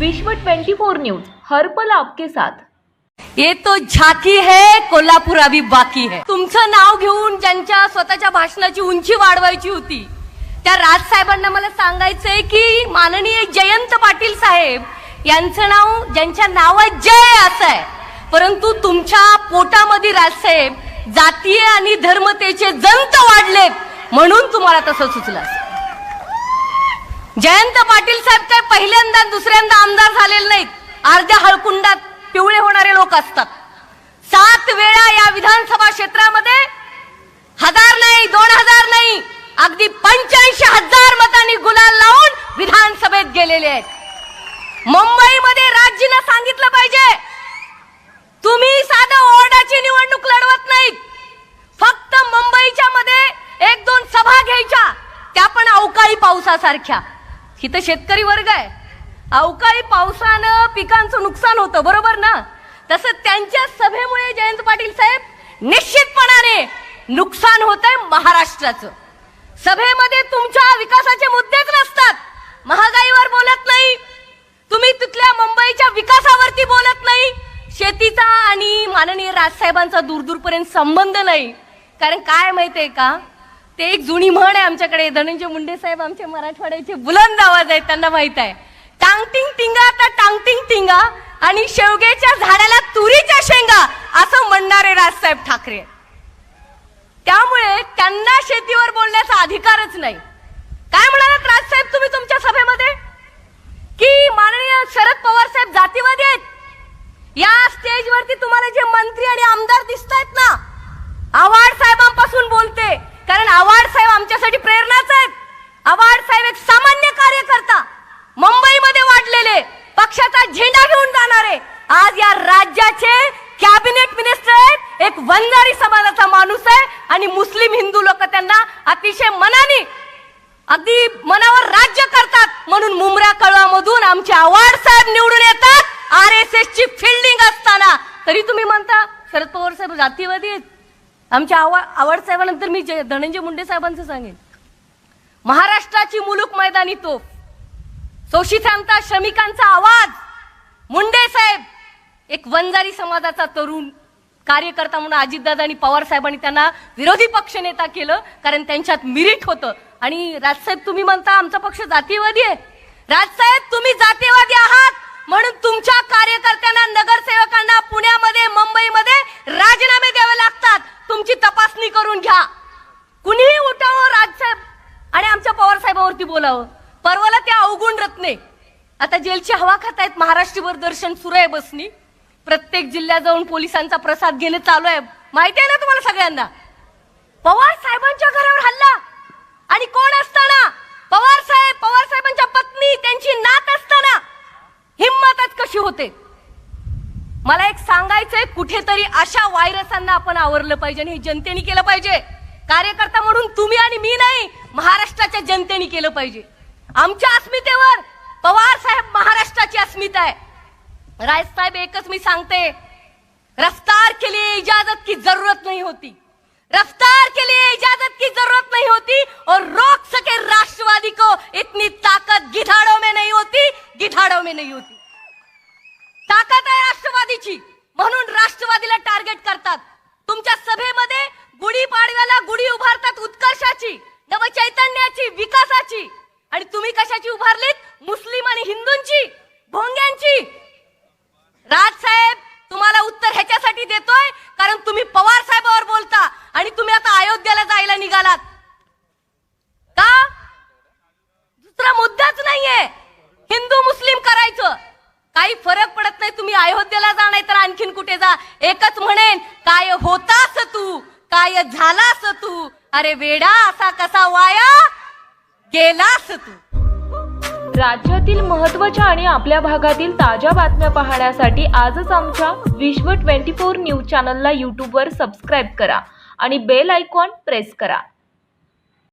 विश्व 24 न्यूज हर पल आपके साथ. ये तो झाकी है कोल्हापूर अभी बाकी है. तुमचं नाव घेऊन ज्यांच्या स्वतःच्या भाषणाची उंची वाढवायची होती त्या राजसाहेबांना मला सांगायचंय की माननीय जयंत पाटील साहेब यांचं नाव ज्यांच्या नावात जय असं आहे. परंतु तुमच्या पोटामध्ये राजसाहेब जातीय आणि धर्मतेचे जंत वाढलेत म्हणून तुम्हाला तसं सुचलं. जयंत पाटील साहेब काय पहिल्यांदा दुसऱ्यांदा आमदार झालेले नाहीत. अर्ध्या हळकुंडात पिवळे होणारे लोक असतात. सात वेळा या विधानसभा क्षेत्रामध्ये हजार नाही दोन हजार नाही अगदी पंच्याऐंशी हजार मतांनी गुलाल लावून विधानसभेत गेलेले आहेत. मुंबईमध्ये राज्यनं सांगितलं पाहिजे तुम्ही साधं ओरडाची निवडणूक लढवत नाहीत. फक्त मुंबईच्या मध्ये एक दोन सभा घ्यायच्या त्या पण अवकाळी पावसासारख्या. इथं शेतकरी वर्ग आहे. अवकाळी पावसानं पिकांचं नुकसान होतं बरोबर ना? तसं त्यांच्या सभेमुळे जयंत पाटील साहेब निश्चितपणाने नुकसान होत आहे महाराष्ट्राचं. सभेमध्ये तुमच्या विकासाचे मुद्देच नसतात. महागाईवर बोलत नाही. तुम्ही तिथल्या मुंबईच्या विकासावरती बोलत नाही. शेतीचा आणि माननीय राजसाहेबांचा दूरदूरपर्यंत संबंध नाही. कारण काय माहितीये का? ते एक जुनी म्हण आहे आमच्याकडे. धनंजय मुंडे साहेब आमचे मराठवाड्याचे बुलंद आवाज आहेत त्यांना माहीत आहे. टांगटिंग टिंगा तर टांगटिंग टिंगा आणि शेवग्याच्या झाडाला तुरीच्या शेंगा असं म्हणणारे राजसाहेब ठाकरे. त्यामुळे त्यांना शेतीवर बोलण्याचा अधिकारच नाही. काय म्हणालात राजसाहेब तुम्ही तुमच्या सभेमध्ये? की माननीय शरद पवार साहेब जातीवादी आहेत? या स्टेजवरती तुम्हाला जे मंत्री आणि आमदार दिसत आहेत ना आव्हाड साहेबांपासून बोलते. कारण आव्हाड साहेब आमच्यासाठी प्रेरणाच आहेत. आव्हाड साहेब एक सामान्य कार्यकर्ता मुंबईमध्ये वाढलेले पक्षाचा झेंडा घेऊन जाणारे. आज या राज्याचे कॅबिनेट मिनिस्टर आहेत एक वंजारी समाजाचा माणूस आहे आणि मुस्लिम हिंदू लोक त्यांना अतिशय मनाने अगदी मनावर राज्य करतात. म्हणून मुंबऱ्या कळवामधून आमचे आव्हाड साहेब निवडून येतात. आर एस एस ची फिल्डिंग असताना. तरी तुम्ही म्हणता शरद पवार साहेब जातीवादी आहेत. आमच्या आवा आवड साहेबानंतर मी धनंजय मुंडे साहेबांचं सांगेन. महाराष्ट्राची मुलूक मैदानी तोफ. शोषितांचा श्रमिकांचा आवाज. मुंडे साहेब एक वंजारी समाजाचा तरुण कार्यकर्ता म्हणून अजितदादा आणि पवार साहेबांनी त्यांना विरोधी पक्ष नेता केलं कारण त्यांच्यात मिरिट होतं. आणि राजसाहेब तुम्ही म्हणता आमचा पक्ष जातीयवादी आहे. राजसाहेब तुम्ही जातीयवादी आहात. म्हणून तुमच्या कार्यकर्त्यांना नगरसेवकांना पुण्यामध्ये मुंबईमध्ये राजीनामे चाचणी करून घ्या. कुणीही उठावं राजसाहेब आणि आमच्या पवार साहेबावरती बोलावं. परवाला त्या अवगुण रत्ने. आता जेलची हवा खात आहेत महाराष्ट्रीवर दर्शन सुरू आहे बसनी. प्रत्येक जिल्ह्यात जाऊन पोलिसांचा प्रसाद घेणे चालू आहे. माहिती आहे ना तुम्हाला सगळ्यांना? पवार साहेबांच्या घरावर हल्ला आणि कोण असताना पवार साहेब पवार साहेबांच्या पत्नी त्यांची नात असताना हिंमतच कशी होते मला एक सांगायचंय कुठेतरी अशा व्हायरसांना आपण आवरलं पाहिजे आणि हे जनतेने केलं पाहिजे. कार्यकर्ता म्हणून तुम्ही आणि मी नाही महाराष्ट्राच्या जनतेने केलं पाहिजे. आमच्या अस्मितेवर पवार साहेब महाराष्ट्राची अस्मिता आहे. राय साहेब एकच मी सांगते रफ्तार के लिए इजाजत की जरूरत नहीं होती. रफ्तार के लिए इजाजत की जरूरत नहीं होती और रोक सके राष्ट्रवादी को इतनी ताकत गिधाड़ों में नहीं होती गिधाड़ों में नहीं होती. ताकद राष्ट्रवादीची. म्हणून राष्ट्रवादीला टार्गेट करतात. तुमच्या सभेमध्ये गुढी पाडव्याला गुढी उभारतात उत्कर्षाची नवचैतन्याची विकासाची. आणि तुम्ही कशाची उभारलीत? मुस्लिम आणि हिंदूंची भोंग्यांची. राजसाहेब तुम्हाला उत्तर ह्याच्यासाठी देतोय कारण तुम्ही पवार साहेबावर बोलता आणि तुम्ही आता अयोध्येला जायला निघालात. का? दुसरा मुद्दाच नाहीये. हिंदू मुस्लिम करायचं. काही फरक पडत नाही तुम्ही अयोध्येला जा नाही तर आणखीन कुठे जा. एकच म्हणेन काय होतास तू? काय झालास तू? अरे वेडा असा कसा वाया गेलास तू? राज्यातील महत्त्वाच्या आणि आपल्या भागातील ताज्या बातम्या पाहण्यासाठी आजच आमच्या विश्व 24 न्यूज चॅनलला यूट्यूबवर सबस्क्राईब करा आणि बेल आयकॉन प्रेस करा.